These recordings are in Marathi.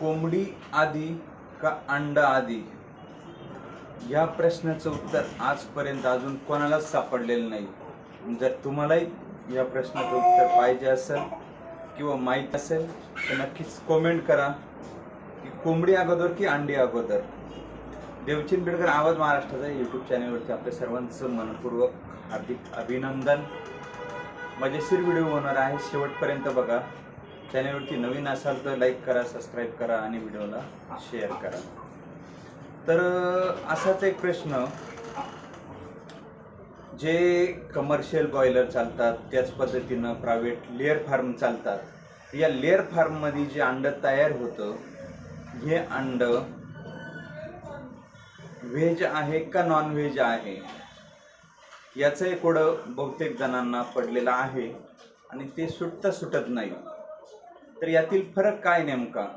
कोंबडी आधी का अंड आधी या प्रश्नाचं उत्तर आजपर्यंत अजून कोणालाच सापडलेलं नाही. जर तुम्हालाही या प्रश्नाचं उत्तर पाहिजे असेल किंवा माहीत असेल तर नक्कीच कमेंट करा. की कोंबडी अगोदर की अंडी अगोदर? देवचिन बिडकर आवाज महाराष्ट्राचा यूट्यूब चॅनलवरती आपल्या सर्वांचं मनपूर्वक हार्दिक अभिनंदन. मजेशीर व्हिडिओ होणार आहे. शेवटपर्यंत बघा. चॅनलवरती नवीन असाल तर लाईक करा सबस्क्राईब करा आणि व्हिडिओला शेअर करा. तर असाच एक प्रश्न. जे कमर्शियल बॉयलर चालतात त्याच पद्धतीनं प्रायव्हेट लेअर फार्म चालतात. या लेअर फार्ममध्ये जे अंड तयार होतं हे अंड व्हेज आहे का नॉन व्हेज आहे? याचं एक कोडं बहुतेक जणांना पडलेलं आहे आणि ते सुटता सुटत नाही. तर यातील फरक काय नेमका?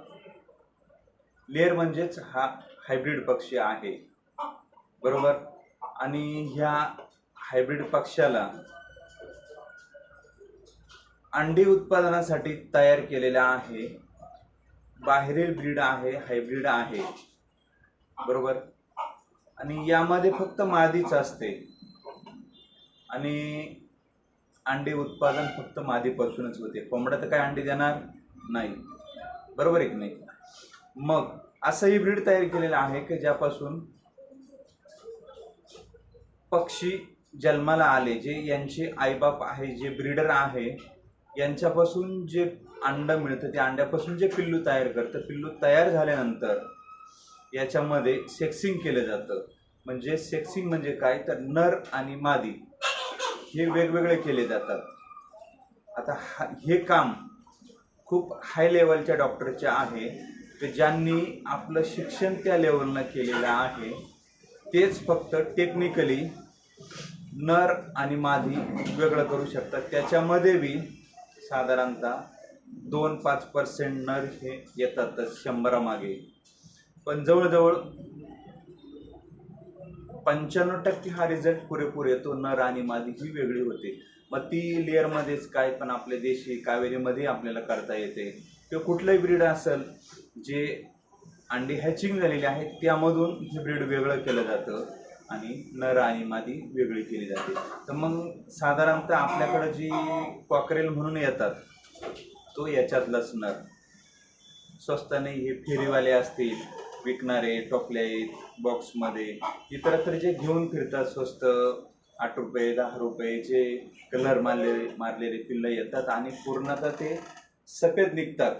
लेअर म्हणजेच हा हायब्रिड पक्षी आहे. बरोबर? आणि ह्या हायब्रिड पक्षाला अंडी उत्पादनासाठी तयार केलेला आहे. बाहेरील ब्रीड आहे हायब्रिड आहे. बरोबर? आणि यामध्ये फक्त मादीच असते. आणि अंडी उत्पादन फक्त मादीपासूनच होते. कोंबड्या तर काय अंडी देणार? नाही. बरोबर आहे की नाही? मग असंही ब्रीड तयार केलेलं आहे की ज्यापासून पक्षी जन्माला आले जे यांचे आईबाप आहे जे ब्रीडर आहे यांच्यापासून जे अंड मिळतं त्या अंड्यापासून जे पिल्लू तयार करतं पिल्लू तयार झाल्यानंतर याच्यामध्ये सेक्सिंग केलं जातं. म्हणजे सेक्सिंग म्हणजे काय? तर नर आणि मादी हे वेगवेगळे केले जातात. आता हा हे काम खूप हाय लेवलच्या डॉक्टरचे आहे. तर ज्यांनी आपलं शिक्षण त्या लेवलनं केलेलं आहे तेच फक्त टेक्निकली नर आणि मादी वेगळं करू शकतात. त्याच्यामध्ये बी साधारणतः दोन पाच पर्सेंट नर हे येतातच शंभरामागे. पण जवळजवळ पंच्याण्णव टक्के हा रिझल्ट पुरेपूर येतो. नर आणि मादी ही वेगळी होते. मग ती लेअरमध्येच काय पण आपले देशी कावेरीमध्ये आपल्याला करता येते. किंवा कुठलंही ब्रीड असेल जे अंडी हॅचिंग झालेली आहेत त्यामधून हे ब्रीड वेगळं केलं जातं आणि नर आणि मादी वेगळी केली जाते. तर मग साधारणतः आपल्याकडं जी कॉकरेल म्हणून येतात तो याच्यातलाच नर. स्वस्ताने हे फेरीवाले असतील विकणारे टोपले बॉक्समध्ये इतरत्र जे घेऊन फिरतात स्वस्त आठ रुपये दहा रुपये जे कलर मारलेले मारलेले पिल्लं येतात आणि पूर्णतः ते सफेद निघतात.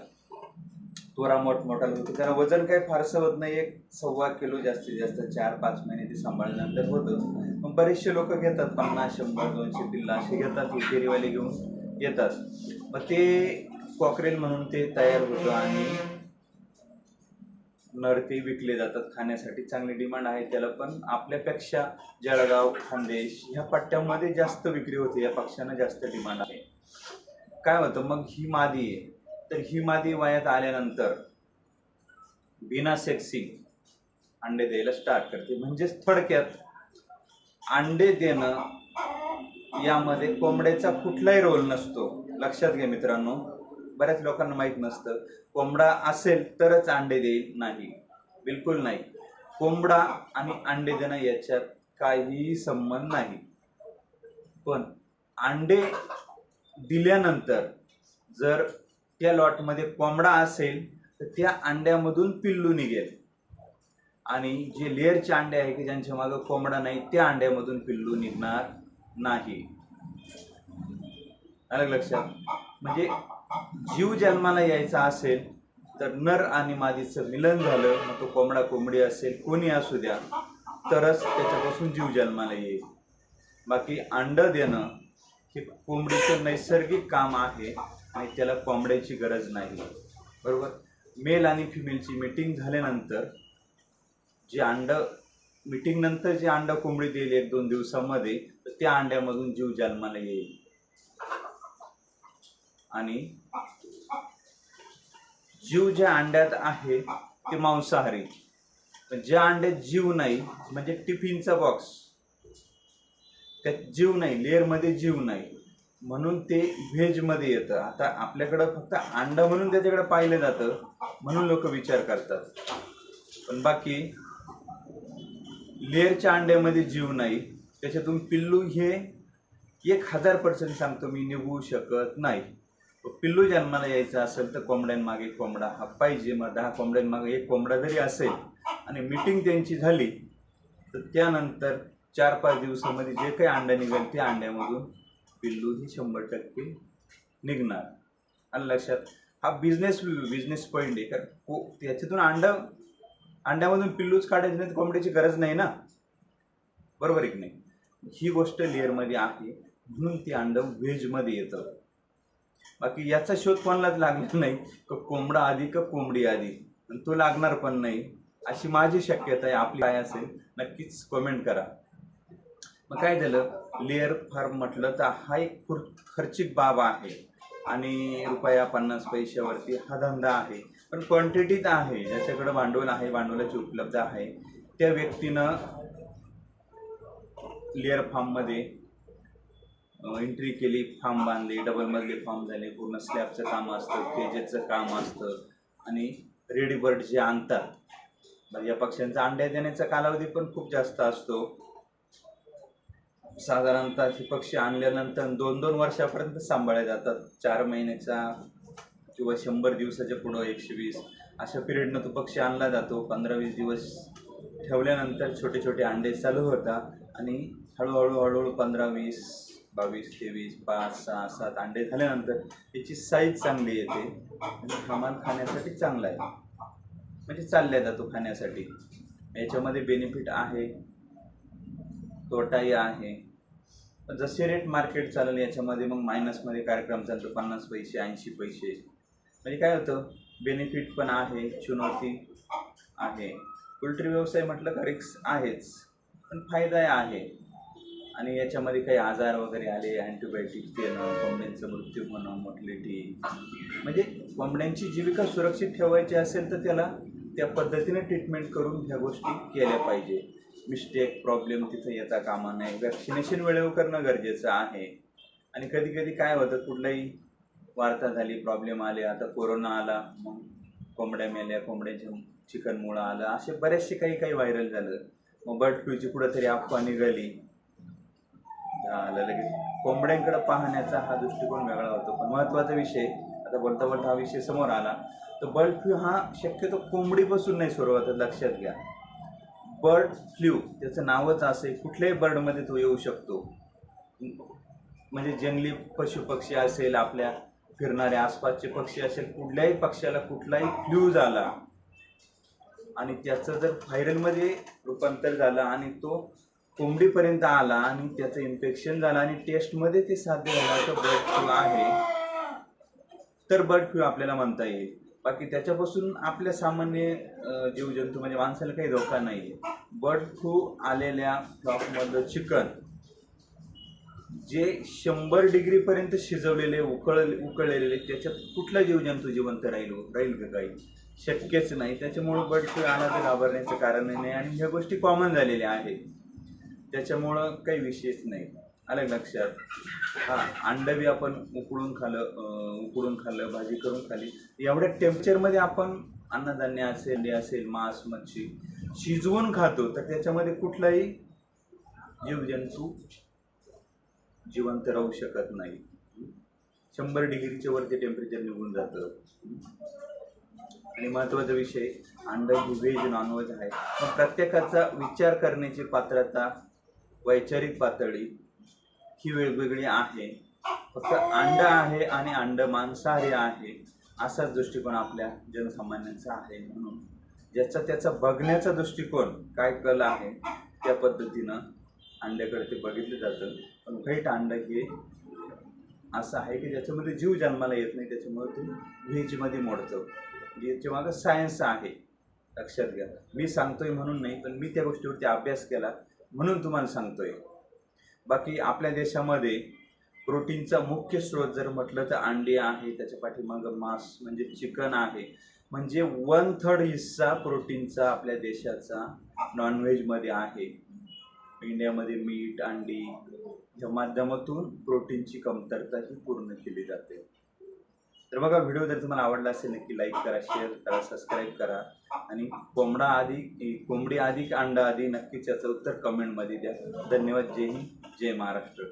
तोरा मोठमोठा होतो. त्याला वजन काही फारसं होत नाही. एक सव्वा किलो जास्तीत जास्त चार पाच महिने ते सांभाळल्यानंतर होतं. पण बरेचसे लोक घेतात. पन्नास शंभर दोनशे पिल्लं असे घेतात. फेरीवाले घेऊन येतात. मग ते कॉकरेल म्हणून ते तयार होतं आणि नर ते विकले जातात खाण्यासाठी. चांगली डिमांड आहे त्याला पण. आपल्यापेक्षा जळगाव खानदेश ह्या पट्ट्यामध्ये जास्त विक्री होते या पक्ष्यांना जास्त डिमांड आहे. काय होतं मग ही मादी आहे. तर ही मादी वयात आल्यानंतर बिना सेक्सिंग अंडे द्यायला स्टार्ट करते. म्हणजेच थोडक्यात अंडे देणं यामध्ये कोंबड्याचा कुठलाही रोल नसतो. लक्षात घ्या मित्रांनो. बऱ्याच लोकांना माहीत नसतं. कोंबडा असेल तरच अंडे देईल नाही. बिलकुल नाही. कोंबडा आणि अंडे देणं याच्यात काहीही संबंध नाही. पण अंडे दिल्यानंतर जर त्या लॉटमध्ये कोंबडा असेल तर त्या अंड्यामधून पिल्लू निघेल. आणि जे लेअरचे अंडे आहे की ज्यांच्या मागं कोंबडा नाही त्या अंड्यामधून पिल्लू निघणार नाही. आलं लक्षात? म्हणजे जीव जन्माला यायचा असेल तर नर आणि मादीचं मिलन झालं मग तो कोंबडा कोंबडी असेल कोणी असू द्या तरच त्याच्यापासून जीव जन्माला येईल. बाकी अंड देणं हे कोंबडीचं नैसर्गिक काम आहे आणि त्याला कोंबड्याची गरज नाही. बरोबर? मेल आणि फिमेलची मीटिंग झाल्यानंतर जे अंड मिटिंगनंतर जे अंड कोंबडी देईल एक दोन दिवसामध्ये तर त्या अंड्यामधून जीव जन्माला येईल. आणि जीव ज्या अंड्यात आहे ते मांसाहारी. पण ज्या अंड्यात जीव नाही म्हणजे टिफिनचा बॉक्स त्यात जीव नाही लेअरमध्ये जीव नाही. म्हणून ते व्हेजमध्ये येतं. आता आपल्याकडं फक्त अंडा म्हणून त्याच्याकडे पाहिलं जातं म्हणून लोक विचार करतात. पण बाकी लेअरच्या अंड्यामध्ये जीव नाही. त्याच्यातून पिल्लू हे एक हजार पर्सेंट सांगतो मी निघू शकत नाही. पिल्लू जन्माला यायचं असेल तर कोंबड्यांमागे कोंबडा हा पाहिजे. मग दहा कोंबड्यांमागे एक कोंबडा जरी असेल आणि मिटिंग त्यांची झाली तर त्यानंतर चार पाच दिवसामध्ये जे काही अंडा निघेल त्या अंड्यामधून पिल्लू ही शंभर टक्के निघणार. आणि लक्षात हा बिझनेस बिझनेस पॉईंट आहे. कारण को त्याच्यातून अंडा अंड्यामधून पिल्लूच काढायचं नाही तर कोंबड्याची गरज नाही ना? बरोबर आहे की नाही? ही गोष्ट लेअरमध्ये आहे. म्हणून ते अंडं व्हेजमध्ये येतं. बाकी याचा शोध कोणालाच लागला नाही. का कोंबडा आधी का कोंबडी आधी. आणि तो लागणार पण नाही. अशी माझी शक्यता आहे. आपली काय असेल नक्कीच कमेंट करा. मग काय झालं? लेअर फार्म म्हटलं तर हा एक खुर खर्चिक बाब आहे. आणि रुपया पन्नास पैशावरती हा धंदा आहे. पण क्वांटिटीत आहे. ज्याच्याकडं भांडवल आहे भांडवलाची उपलब्ध आहे. त्या व्यक्तीनं लेअर फार्ममध्ये एंट्री केली फार्म बांधले डबल मधले फार्म झाले पूर्ण स्लॅबचं काम असतं केजेसचं काम असतं आणि रेडी बर्ड जे आणतात. म्हणजे या पक्ष्यांचा अंड्या देण्याचा कालावधी पण खूप जास्त असतो. साधारणतः हे पक्षी आणल्यानंतर दोन दोन वर्षापर्यंत सांभाळले जातात. चार महिन्याचा किंवा शंभर दिवसाच्या पुढं एकशे वीस. अशा पिरियडनं तो पक्षी आणला जातो. पंधरा वीस दिवस ठेवल्यानंतर छोटे छोटे अंडे चालू होतात आणि हळूहळू हळूहळू पंधरा वीस बावीस तेवीस पाच सहा सात अंडे झाल्यानंतर त्याची साईज चांगली येते. आणि कमाल खाण्यासाठी चांगला आहे. म्हणजे चालल्या जातो खाण्यासाठी. याच्यामध्ये बेनिफिट आहे. तोटाही आहे. जसे रेट मार्केट चालेल याच्यामध्ये मग मायनसमध्ये कार्यक्रम चालतो. पन्नास पैसे ऐंशी पैसे. म्हणजे काय होतं? बेनिफिट पण आहे चुनौती आहे. पोल्ट्री व्यवसाय म्हटलं का रिक्स आहेच. पण फायदा आहे. आणि याच्यामध्ये काही आजार वगैरे आले अँटीबायोटिक्स देणं कोंबड्यांचा मृत्यू होणं मोर्टलिटी म्हणजे कोंबड्यांची जीविका सुरक्षित ठेवायची असेल तर त्याला त्या पद्धतीने ट्रीटमेंट करून ह्या गोष्टी केल्या पाहिजे. मिस्टेक प्रॉब्लेम तिथं येता कामा नये. वॅक्सिनेशन वेळेवर करणं गरजेचं आहे. आणि कधी कधी काय होतं कुठलाही वार्ता झाली प्रॉब्लेम आले आता कोरोना आला मग कोंबड्या मेल्या कोंबड्याच्या चिकनमुळं आलं असे बरेचसे काही काही व्हायरल झालं. मग बर्ड फ्लूची कुठंतरी अफवा निघाली. लगेच. कोंबड्यांकडे पाहण्याचा हा दृष्टिकोन वेगळा होतो. पण महत्त्वाचा विषय आता बोलता बोलता हा विषय समोर आला. तर बर्ड फ्लू हा शक्यतो कोंबडीपासून नाही सुरुवात लक्षात घ्या. बर्ड फ्लू त्याचं नावच असे कुठल्याही बर्डमध्ये तो येऊ शकतो. म्हणजे जंगली पशुपक्षी असेल आपल्या फिरणारे आसपासचे पक्षी असेल कुठल्याही पक्ष्याला कुठलाही फ्लू झाला आणि त्याचं जर व्हायरलमध्ये रूपांतर झालं आणि तो कोंबडीपर्यंत आला आणि त्याचं इन्फेक्शन झालं आणि टेस्टमध्ये ते साध्य झालं तर बर्ड फ्लू आहे. तर बर्ड फ्लू आपल्याला म्हणता येईल. बाकी त्याच्यापासून आपल्या सामान्य जीवजंतू म्हणजे माणसाला काही धोका नाही आहे बर्ड फ्लू आलेल्या फ्लॉकमधलं चिकन जे शंभर डिग्रीपर्यंत शिजवलेले उकळ उकळलेले त्याच्यात कुठला जीवजंतू जिवंत राहील राहील का काही? शक्यच नाही. त्याच्यामुळं बर्ड फ्लू आला तर घाबरण्याचं कारण नाही. आणि ह्या गोष्टी कॉमन झालेल्या आहेत. त्याच्यामुळं काही विशेष नाही. आलं लक्षात? हा अंडं बी आपण उकळून खाल्लं उकळून खाल्लं भाजी करून खाल्ली. एवढ्या टेम्परेचरमध्ये आपण अन्नधान्य असेल अंडे असेल मांस मच्छी शिजवून खातो तर त्याच्यामध्ये कुठलाही जीवजंतू जिवंत राहू शकत नाही. शंभर डिग्रीच्या वरती टेम्परेचर निघून जातं. आणि महत्त्वाचा विषय अंड व्हेज नॉनव्हेज आहे. पण प्रत्येकाचा विचार करण्याची पात्रता वैचारिक पातळी ही वेगवेगळी आहे. फक्त अंड आहे आणि अंड मांसाहारी आहे असाच दृष्टिकोन आपल्या जनसामान्यांचा आहे म्हणून. ज्याचा त्याचा बघण्याचा दृष्टिकोन काय कल आहे त्या पद्धतीनं अंड्याकडे ते बघितलं जातं. पण व्हेट अंड हे असं आहे की ज्याच्यामध्ये जीव जन्माला येत नाही त्याच्यामुळे ते व्हेजमध्ये मोडतं. याच्या मागं सायन्स आहे. लक्षात घ्या. मी सांगतोय म्हणून नाही पण मी त्या गोष्टीवरती अभ्यास केला. म्हणून तुम्हाला सांगतोय. बाकी आपल्या देशामध्ये प्रोटीनचा मुख्य स्रोत जर म्हटलं तर अंडी आहे त्याच्या पाठीमागं मांस म्हणजे चिकन आहे. म्हणजे वन थर्ड हिस्सा प्रोटीनचा आपल्या देशाचा नॉनव्हेजमध्ये आहे. इंडियामध्ये मीठ अंडी ह्या माध्यमातून प्रोटीनची कमतरता ही पूर्ण केली जाते. तर बघा व्हिडिओ जर तुम्हाला आवडला असेल नक्की लाईक करा शेअर करा सबस्क्राईब करा. आणि कोंबडा आधी कोंबडी आधी अंडा आधी नक्कीच याचं उत्तर कमेंटमध्ये द्या. धन्यवाद. जय हिंद. जय महाराष्ट्र.